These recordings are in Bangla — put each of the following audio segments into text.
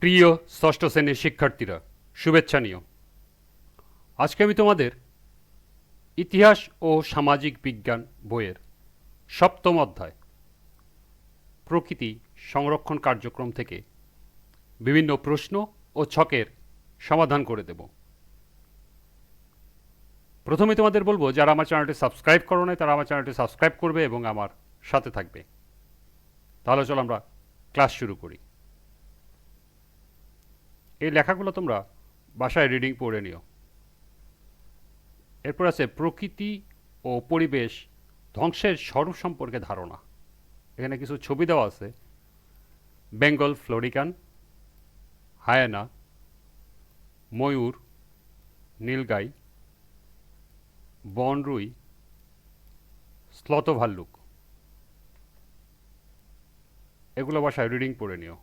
প্রিয় ষষ্ঠ শ্রেণির শিক্ষার্থীরা, শুভেচ্ছা নিও। আজকে আমি তোমাদের ইতিহাস ও সামাজিক বিজ্ঞান বইয়ের সপ্তম অধ্যায়, প্রকৃতি সংরক্ষণ কার্যক্রম থেকে বিভিন্ন প্রশ্ন ও ছকের সমাধান করে দেব। প্রথমে তোমাদের বলব, যারা আমার চ্যানেলটি সাবস্ক্রাইব করো নাই, তারা আমার চ্যানেলটি সাবস্ক্রাইব করবে এবং আমার সাথে থাকবে। তাহলে চলো আমরা ক্লাস শুরু করি। এই লেখাগুলো তোমরা বাসায় রিডিং পড়ে নিও। এরপর আছে, প্রকৃতি ও পরিবেশ ধ্বংসের স্বরূপ সম্পর্কে ধারণা। এখানে কিছু ছবি দেওয়া আছে। বেঙ্গল, ফ্লোরিকান, হায়ানা, ময়ূর, নীলগাই, বনরুই স্লত ভাল্লুক এগুলো বাসায় রিডিং পড়ে নিও।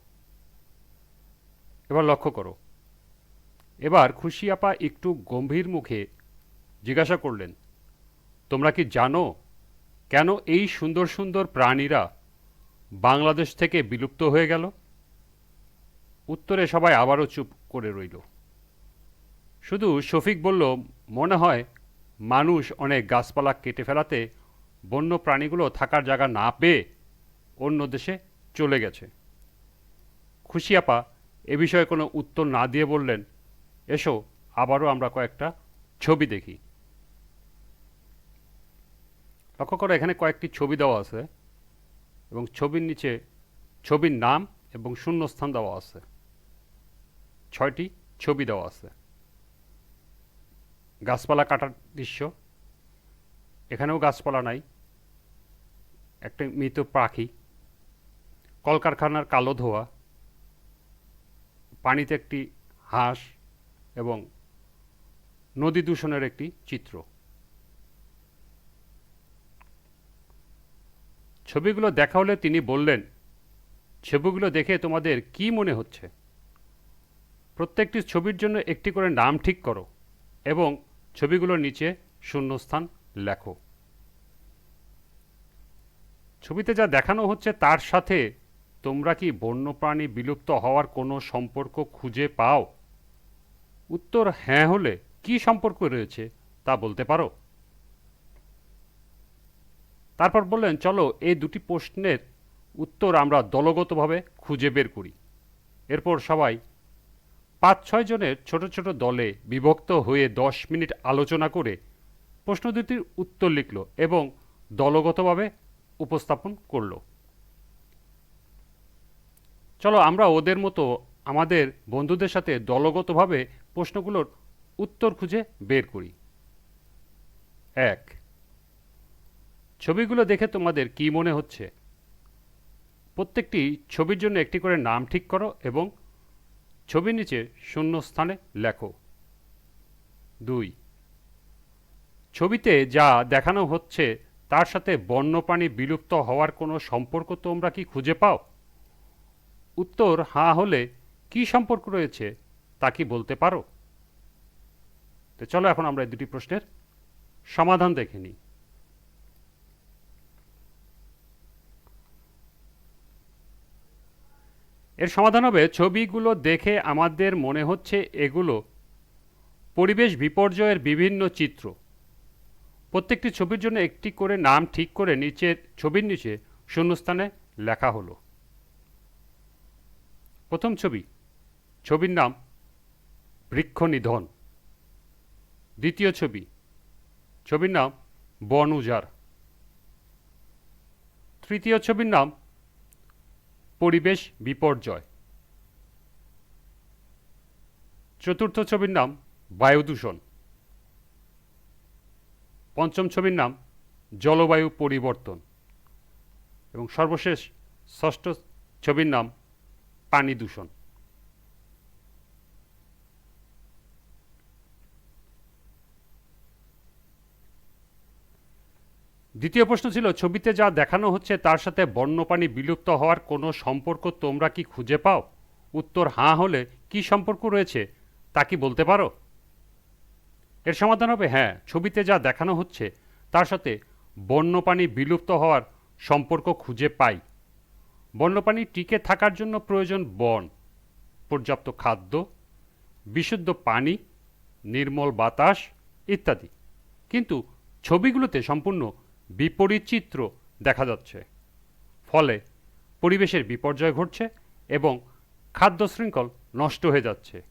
এবার লক্ষ্য করো। এবার খুশি আপা একটু গম্ভীর মুখে জিজ্ঞাসা করলেন, তোমরা কি জানো কেন এই সুন্দর সুন্দর প্রাণীরা বাংলাদেশ থেকে বিলুপ্ত হয়ে গেল? উত্তরে সবাই আবারও চুপ করে রইল। শুধু শফিক বলল, মনে হয় মানুষ অনেক গাছপালা কেটে ফেলাতে বন্য প্রাণীগুলো থাকার জায়গা না পেয়ে অন্য দেশে চলে গেছে। খুশি আপা এ বিষয়ে কোনো উত্তর না দিয়ে বললেন, এসো, আবারও আমরা কয়েকটা ছবি দেখি। লক্ষ্য করো, এখানে কয়েকটি ছবি দেওয়া আছে এবং ছবির নিচে ছবির নাম এবং শূন্যস্থান দেওয়া আছে। ছয়টি ছবি দেওয়া আছে। গাছপালা কাটার দৃশ্য। এখানেও গাছপালা নাই। একটা মৃত পাখি। কলকারখানার কালো ধোয়া। পানিতে একটি হাঁস এবং নদী দূষণের একটি চিত্র। ছবিগুলো দেখা হলে তিনি বললেন, ছবিগুলো দেখে তোমাদের কি মনে হচ্ছে? প্রত্যেকটি ছবির জন্য একটি করে নাম ঠিক করো এবং ছবিগুলোর নিচে শূন্যস্থান লেখো। ছবিতে যা দেখানো হচ্ছে তার সাথে তোমরা কি বন্যপ্রাণী বিলুপ্ত হওয়ার কোনো সম্পর্ক খুঁজে পাও? উত্তর হ্যাঁ হলে কি সম্পর্ক রয়েছে তা বলতে পারো। তারপর বললেন, চলো এই দুটি প্রশ্নের উত্তর আমরা দলগতভাবে খুঁজে বের করি। এরপর সবাই পাঁচ ছয় জনের ছোট ছোট দলে বিভক্ত হয়ে দশ মিনিট আলোচনা করে প্রশ্ন দুটির উত্তর লিখল এবং দলগতভাবে উপস্থাপন করল। চলো আমরা ওদের মতো আমাদের বন্ধুদের সাথে দলগতভাবে প্রশ্নগুলোর উত্তর খুঁজে বের করি। এক, ছবিগুলো দেখে তোমাদের কি মনে হচ্ছে? প্রত্যেকটি ছবির জন্য একটি করে নাম ঠিক করো এবং ছবির নিচে শূন্য স্থানে লেখো। দুই, ছবিতে যা দেখানো হচ্ছে তার সাথে বন্যপ্রাণী বিলুপ্ত হওয়ার কোনো সম্পর্ক তোমরা কি খুঁজে পাও? উত্তর হাঁ হলে কি সম্পর্ক রয়েছে তা কি বলতে পারো? তো চলো এখন আমরা এই দুটি প্রশ্নের সমাধান দেখে নিই। এর সমাধান হবে, ছবিগুলো দেখে আমাদের মনে হচ্ছে এগুলো পরিবেশ বিপর্যয়ের বিভিন্ন চিত্র। প্রত্যেকটি ছবির জন্য একটি করে নাম ঠিক করে নিচে ছবির নিচে শূন্যস্থানে লেখা হলো। প্রথম ছবি। ছবির নাম বৃক্ষ নিধন। দ্বিতীয় ছবি। ছবির নাম বন উজাড়। তৃতীয় ছবির নাম পরিবেশ বিপর্যয়। চতুর্থ ছবির নাম বায়ু দূষণ। পঞ্চম ছবির নাম জলবায়ু পরিবর্তন। এবং সর্বশেষ ষষ্ঠ ছবির নাম পানি দূষণ। দ্বিতীয় প্রশ্ন ছিল, ছবিতে যা দেখানো হচ্ছে তার সাথে বন্যপ্রাণী বিলুপ্ত হওয়ার কোনো সম্পর্ক তোমরা কি খুঁজে পাও? উত্তর, হাঁ হলে কি সম্পর্ক রয়েছে তা কি বলতে পারো? এর সমাধান হবে হ্যাঁ ছবিতে যা দেখানো হচ্ছে তার সাথে বন্যপ্রাণী বিলুপ্ত হওয়ার সম্পর্ক খুঁজে পাই। বন্যপ্রাণী টিকে থাকার জন্য প্রয়োজন বন, পর্যাপ্ত খাদ্য, বিশুদ্ধ পানি, নির্মল বাতাস ইত্যাদি। কিন্তু ছবিগুলোতে সম্পূর্ণ বিপরীত চিত্র দেখা যাচ্ছে। ফলে পরিবেশের বিপর্যয় ঘটছে এবং খাদ্য শৃঙ্খল নষ্ট হয়ে যাচ্ছে।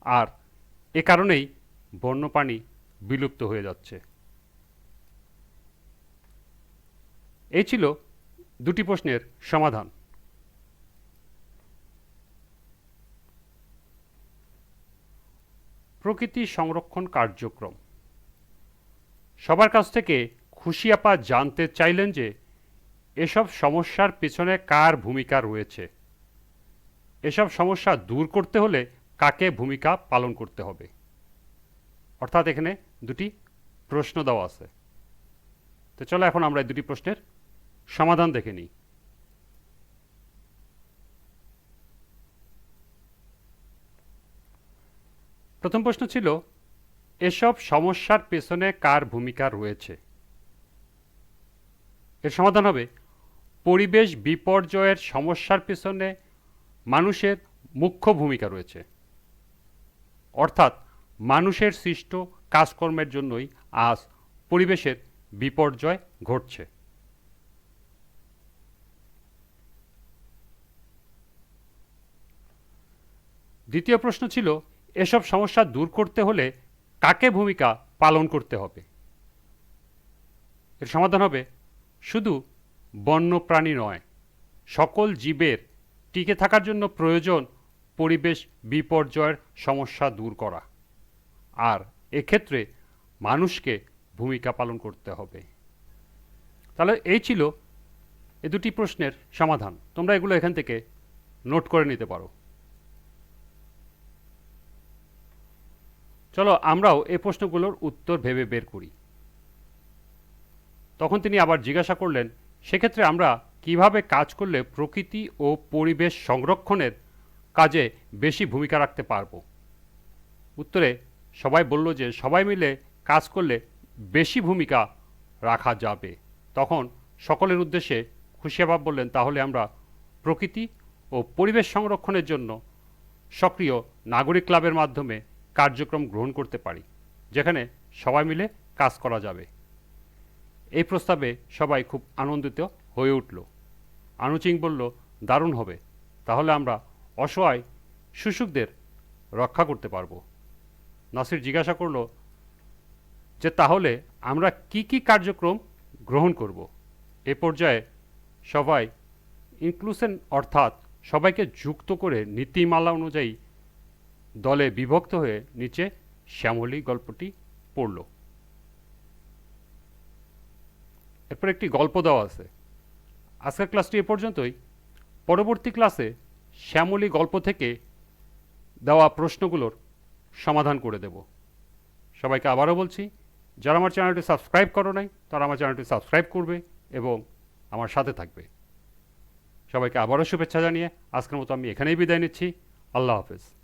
আর এ কারণেই বন্যপ্রাণী বিলুপ্ত হয়ে যাচ্ছে। এই ছিল দুটি প্রশ্নের সমাধান। প্রকৃতি সংরক্ষণ কার্যক্রম। সবার কাছ থেকে খুশিয়াপা জানতে চাইলেন যে, এসব সমস্যার পেছনে কার ভূমিকা রয়েছে। এসব সমস্যা দূর করতে হলে কাকে ভূমিকা পালন করতে হবে? অর্থাৎ এখানে দুটি প্রশ্ন দেওয়া আছে। তো চলো এখন আমরা এই দুটি প্রশ্নের সমাধান দেখে নিই। প্রথম প্রশ্ন ছিল, এসব সমস্যার পেছনে কার ভূমিকা রয়েছে? এর সমাধান হবে, পরিবেশ বিপর্যয়ের সমস্যার পেছনে মানুষের মুখ্য ভূমিকা রয়েছে। অর্থাৎ, মানুষের সৃষ্ট কাজকর্মের জন্যই আজ পরিবেশের বিপর্যয় ঘটছে। দ্বিতীয় প্রশ্ন ছিল এসব সমস্যা দূর করতে হলে কাকে ভূমিকা পালন করতে হবে? এর সমাধান হবে শুধু বন্যপ্রাণী নয়, সকল জীবের টিকে থাকার জন্য প্রয়োজন পরিবেশ বিপর্যয়ের সমস্যা দূর করা। আর এক্ষেত্রে মানুষকে ভূমিকা পালন করতে হবে। তাহলে এই ছিল এ দুটি প্রশ্নের সমাধান। তোমরা এগুলো এখান থেকে নোট করে নিতে পারো। চলো আমরাও এই প্রশ্নগুলোর উত্তর ভেবে বের করি। তখন তিনি আবার জিজ্ঞাসা করলেন, সেক্ষেত্রে আমরা কীভাবে কাজ করলে প্রকৃতি ও পরিবেশ সংরক্ষণের কাজে বেশি ভূমিকা রাখতে পারব? উত্তরে সবাই বলল যে, সবাই মিলে কাজ করলে বেশি ভূমিকা রাখা যাবে। তখন সকলের উদ্দেশ্যে খুশিয়াবাব বললেন, তাহলে আমরা প্রকৃতি ও পরিবেশ সংরক্ষণের জন্য সক্রিয় নাগরিক ক্লাবের মাধ্যমে কার্যক্রম গ্রহণ করতে পারি, যেখানে সবাই মিলে কাজ করা যাবে। এই প্রস্তাবে সবাই খুব আনন্দিত হয়ে উঠল। আনুচিং বলল, দারুণ হবে। তাহলে আমরা অসহায় শুশুকদের রক্ষা করতে পারব। নাসির জিজ্ঞাসা করল, যে তাহলে আমরা কি কি কার্যক্রম গ্রহণ করব? এ পর্যায়ে সবাই ইনক্লুশন অর্থাৎ সবাইকে যুক্ত করে নীতিমালা অনুযায়ী দলে বিভক্ত হয়ে নিচে শ্যামলী গল্পটি পড়ল। এরপর একটি গল্প দেওয়া আছে। আজকের ক্লাসটি এ পর্যন্তই। পরবর্তী ক্লাসে শ্যামলী গল্প থেকে দেওয়া প্রশ্নগুলোর সমাধান করে দেব। সবাইকে আবারও বলছি, যারা আমার চ্যানেলটি সাবস্ক্রাইব করো নাই, তারা আমার চ্যানেলটি সাবস্ক্রাইব করবে এবং আমার সাথে থাকবে। সবাইকে আবারও শুভেচ্ছা জানিয়ে আজকের মতো আমি এখানেই বিদায় নিচ্ছি। আল্লাহ হাফেজ।